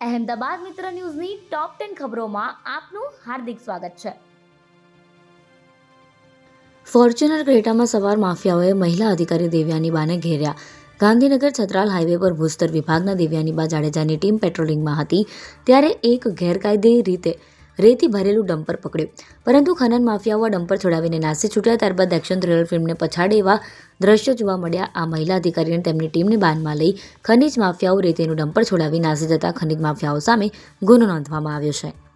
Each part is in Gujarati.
અહેમદાબાદ મિત્ર ન્યૂઝની ટોપ ટેન ખબરોમાં આપનું હાર્દિક સ્વાગત છે. ફોર્ચ્યુનર ક્રેટામાં સવાર માફિયાઓએ મહિલા અધિકારી દેવ્યાની બાને ઘેર્યા. ગાંધીનગર છત્રાલ હાઈવે પર ભૂસ્તર વિભાગના દેવ્યાની બા જાડેજાની ટીમ પેટ્રોલિંગમાં હતી, ત્યારે એક ગેરકાયદે રીતે રેતી ભરેલું ડમ્પર પકડ્યું. પરંતુ ખનન માફિયાઓ આ ડમ્પર છોડાવીને નાસી છૂટ્યા. ત્યારબાદ એક્શન થ્રિલર ફિલ્મને પછાડે એવા દ્રશ્યો જોવા મળ્યા. આ મહિલા અધિકારીને તેમની ટીમને બાનમાં લઈ ખનીજ માફિયાઓ રેતીનું ડમ્પર છોડાવી નાસી જતા ખનીજ માફિયાઓ સામે ગુનો નોંધવામાં આવ્યો છે.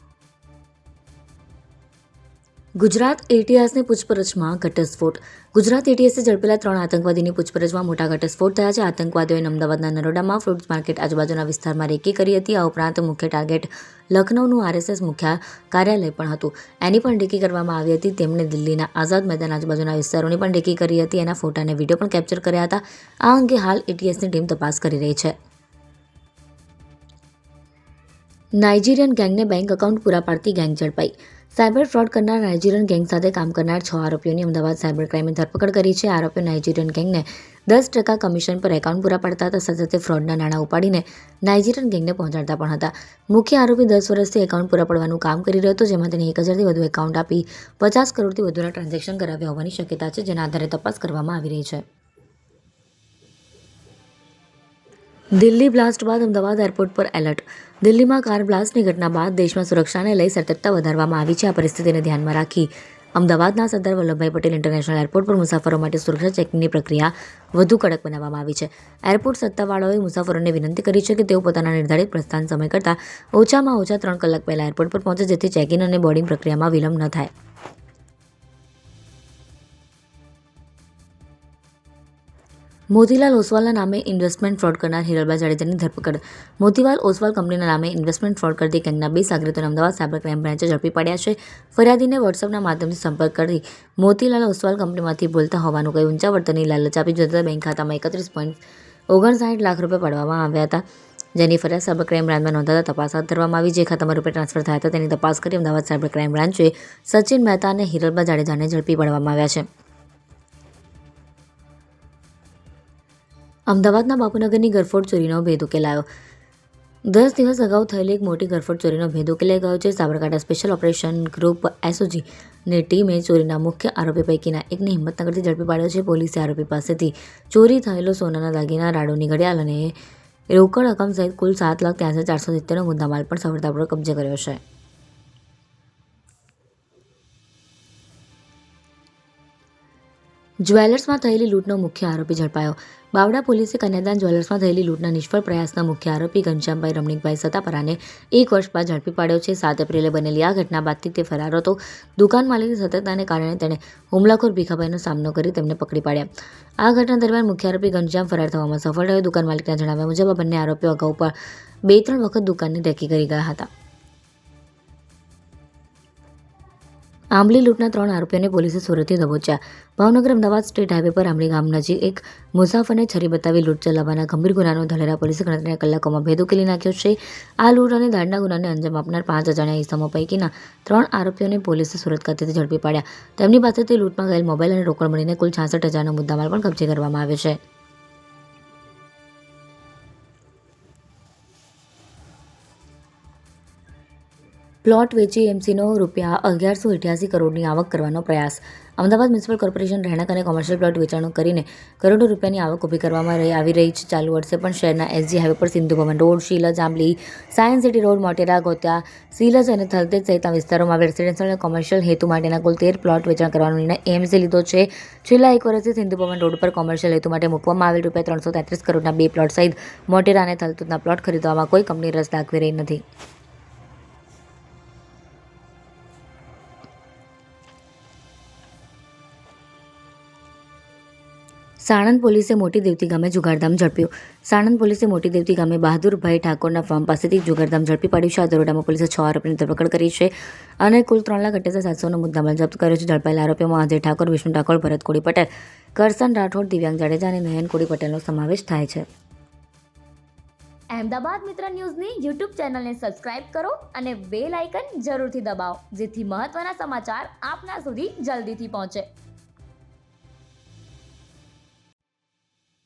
ગુજરાત એટીએસની પૂછપરછમાં ઘટસ્ફોટ. ગુજરાત એટીએસે ઝડપેલા ત્રણ આતંકવાદીની પૂછપરછમાં મોટા ઘટસ્ફોટ થયા છે. આતંકવાદીઓએ અમદાવાદના નરોડામાં ફ્રૂટ માર્કેટ આજુબાજુના વિસ્તારમાં રેકી કરી હતી. આ ઉપરાંત મુખ્ય ટાર્ગેટ લખનૌનું આરએસએસ મુખ્ય કાર્યાલય પણ હતું. એની પણ રેકી કરવામાં આવી હતી. તેમણે દિલ્હીના આઝાદ મેદાન આજુબાજુના વિસ્તારોની પણ રેકી કરી હતી. એના ફોટા અને વીડિયો પણ કેપ્ચર કર્યા હતા. આ અંગે હાલ એટીએસની ટીમ તપાસ કરી રહી છે. નાઇજીરિયન ગેંગને બેંક એકાઉન્ટ પૂરા પાડતી ગેંગ ઝડપાઈ. સાયબર ફ્રોડ કરનાર નાઇજીરિયન ગેંગ સાથે કામ કરનાર છ આરોપીઓની અમદાવાદ સાયબર ક્રાઇમે ધરપકડ કરી છે. આરોપીઓ નાઇજીરિયન ગેંગને દસ ટકા કમિશન પર એકાઉન્ટ પૂરા પાડતા હતા. સાથે સાથે ફ્રોડના નાણાં ઉપાડીને નાઇજીરિયન ગેંગને પહોંચાડતા પણ હતા. મુખ્ય આરોપી દસ વર્ષથી એકાઉન્ટ પૂરા પાડવાનું કામ કરી રહ્યો હતો, જેમાં તેને એક હજારથી વધુ એકાઉન્ટ આપી પચાસ કરોડથી વધુના ટ્રાન્ઝેક્શન કરાવ્યા હોવાની શક્યતા છે, જેના આધારે તપાસ કરવામાં આવી રહી છે. દિલ્હી બ્લાસ્ટ બાદ અમદાવાદ એરપોર્ટ પર એલર્ટ. દિલ્હીમાં કાર બ્લાસ્ટની ઘટના બાદ દેશમાં સુરક્ષાને લઈ સતર્કતા વધારવામાં આવી છે. આ પરિસ્થિતિને ધ્યાનમાં રાખી અમદાવાદના સરદાર વલ્લભભાઈ પટેલ ઇન્ટરનેશનલ એરપોર્ટ પર મુસાફરો માટે સુરક્ષા ચેકિંગની પ્રક્રિયા વધુ કડક બનાવવામાં આવી છે. એરપોર્ટ સત્તાવાળાઓએ મુસાફરોને વિનંતી કરી છે કે તેઓ પોતાના નિર્ધારિત પ્રસ્થાન સમય કરતાં ઓછામાં ઓછા ત્રણ કલાક પહેલા એરપોર્ટ પર પહોંચે, જેથી ચેકિંગ અને બોર્ડિંગ પ્રક્રિયામાં વિલંબ ન થાય. મોતીલાલ ઓસવાલના નામે ઇન્વેસ્ટમેન્ટ ફ્રોડ કરનાર હિરલબા જાડેજાની ધરપકડ. મોતીલાલ ઓસવાલ કંપનીના નામે ઇન્વેસ્ટમેન્ટ ફ્રોડ કરતી ગેંગના બે સાગરીતોને અમદાવાદ સાયબર ક્રાઇમ બ્રાન્ચે ઝડપી પડ્યા છે. ફરિયાદીને વોટ્સઅપના માધ્યમથી સંપર્ક કરી મોતીલાલ ઓસવાલ કંપનીમાંથી બોલતા હોવાનું કહી ઊંચા વર્તનની લાલચ આપી જતા બેંક ખાતામાં એકત્રીસ પોઈન્ટ ઓગણસાઠ લાખ રૂપિયા પાડવામાં આવ્યા હતા. જેની ફરિયાદ સાયબર ક્રાઇમ બ્રાન્ચમાં નોંધાતા તપાસ હાથ ધરવામાં આવી. જે ખાતામાં રૂપિયા ટ્રાન્સફર થયા હતા તેની તપાસ કરી અમદાવાદ સાયબર ક્રાઇમ બ્રાન્ચે સચિન મહેતા અને હિરલબા જાડેજાને ઝડપી પાડવામાં આવ્યા છે. અમદાવાદના બાપુનગરની ગરફોડ ચોરીનો ભેદ ઉકેલાયો. દસ દિવસ અગાઉ થયેલી એક મોટી ગરફોડ ચોરીનો ભેદ ઉકેલાઈ ગયો છે. Sabarkantha special operation group SOG ની ટીમે ચોરીના મુખ્ય આરોપી પૈકીના એકને હિંમતનગરથી ઝડપી પાડ્યો છે. પોલીસે આરોપી પાસેથી ચોરી થયેલો સોનાના દાગીના રાડોની ઘડિયાળ અને રોકડ રકમ સહિત કુલ સાત લાખ ત્યાંસી ચારસો સિત્તેરનો મુદ્દામાલ પણ સફળતાપૂર્વક કબજે કર્યો છે. જ્વેલર્સમાં થયેલી લૂંટનો મુખ્ય આરોપી ઝડપાયો. બાવડા પોલીસે કન્યાદાન જ્વેલર્સમાં થયેલી લૂંટના નિષ્ફળ પ્રયાસના મુખ્ય આરોપી ઘનશ્યામભાઈ રમણીકભાઈ સતાપરાને એક વર્ષ બાદ ઝડપી પાડ્યો છે. સાત એપ્રિલે બનેલી આ ઘટના બાદથી તે ફરાર હતો. દુકાન માલિકની સતર્કતાને કારણે તેણે હુમલાખોર ભીખાભાઈનો સામનો કરી તેમને પકડી પાડ્યા. આ ઘટના દરમિયાન મુખ્ય આરોપી ઘનશ્યામ ફરાર થવામાં સફળ રહ્યો. દુકાન માલિકના જણાવ્યા મુજબ આ બંને આરોપીઓ અગાઉ પણ બે ત્રણ વખત દુકાનની રેકી કરી ગયા હતા. આંબલી લૂંટના ત્રણ આરોપીઓને પોલીસે સુરતથી દબોચ્યા. ભાવનગર અમદાવાદ સ્ટેટ હાઈવે પર આંબલી ગામ નજીક એક મુસાફરને છરી બતાવી લૂંટ ચલાવવાના ગંભીર ગુનાનો ધલેરા પોલીસે ગણતરીના કલાકોમાં ભેદ ઉકેલી નાખ્યો છે. આ લૂંટ અને દાળના ગુનાને અંજામ આપનાર પાંચ અજાણ્યા ઇસમો પૈકીના ત્રણ આરોપીઓને પોલીસે સુરત ખાતેથી ઝડપી પાડ્યા. તેમની પાસેથી લૂંટમાં ગયેલ મોબાઈલ અને રોકડ મળીને કુલ છાસઠ હજારનો મુદ્દામાલ પણ કબજે કરવામાં આવ્યો છે. પ્લોટ વેચી એમસીનો રૂપિયા અગિયારસો અઠ્યાસી કરોડની આવક કરવાનો પ્રયાસ. અમદાવાદ મ્યુનિસિપલ કોર્પોરેશન રહેણાંક અને કોમર્શિયલ પ્લોટ વેચાણો કરીને કરોડો રૂપિયાની આવક ઊભી કરવામાં રહી આવી રહી છે. ચાલુ વર્ષે પણ શહેરના એસજી હાઈવે પર Sindhu Bhavan road Shilaj Ambli science city road, Motera, ગોત્યા Shilaj અને થલતેજ સહિતના વિસ્તારોમાં રેસિડેન્શિયલ અને કોમર્શિયલ હેતુ માટેના કુલ તેર પ્લોટ વેચાણ કરવાનો નિર્ણય એએમસી લીધો છે. છેલ્લા એક વર્ષથી સિંધુ ભવન રોડ પર કોમર્શિયલ હેતુ માટે મૂકવામાં આવેલ રૂપિયા ત્રણસો તેત્રીસ કરોડના બે પ્લોટ સહિત મોટેરા અને થલતેજના પ્લોટ ખરીદવામાં કોઈ કંપની રસ દાખવી રહી નથી. સાણંદ પોલીસે મોટી દેવતી ગામે જુગારધામ ઝડપ્યું. સાણંદ પોલીસે મોટી દેવતી ગામે બહાદુરભાઈ ઠાકોરના ફાર્મ પાસેથી જુગારધામ ઝડપી પાડ્યું છે. આ દરોડામાં પોલીસે છ આરોપીની ધરપકડ કરી છે અને કુલ ત્રણ લાખ અઠ્યાસી સાતસોનો મુદ્દામાલ જપ્ત કર્યો છે. ઝડપાયેલા આરોપીમાં અજય ઠાકોર, વિષ્ણુ ઠાકોર, ભરત કોડી પટેલ કરસન રાઠોડ, દિવ્યાંગ જાડેજા અને નયન કોડી પટેલનો સમાવેશ થાય છે. અમદાવાદ મિત્ર ન્યૂઝની યુટ્યુબ ચેનલને સબસ્ક્રાઇબ કરો અને બેલ આઇકન જરૂરથી દબાવો, જેથી મહત્ત્વના સમાચાર આપના સુધી જલ્દીથી પહોંચે.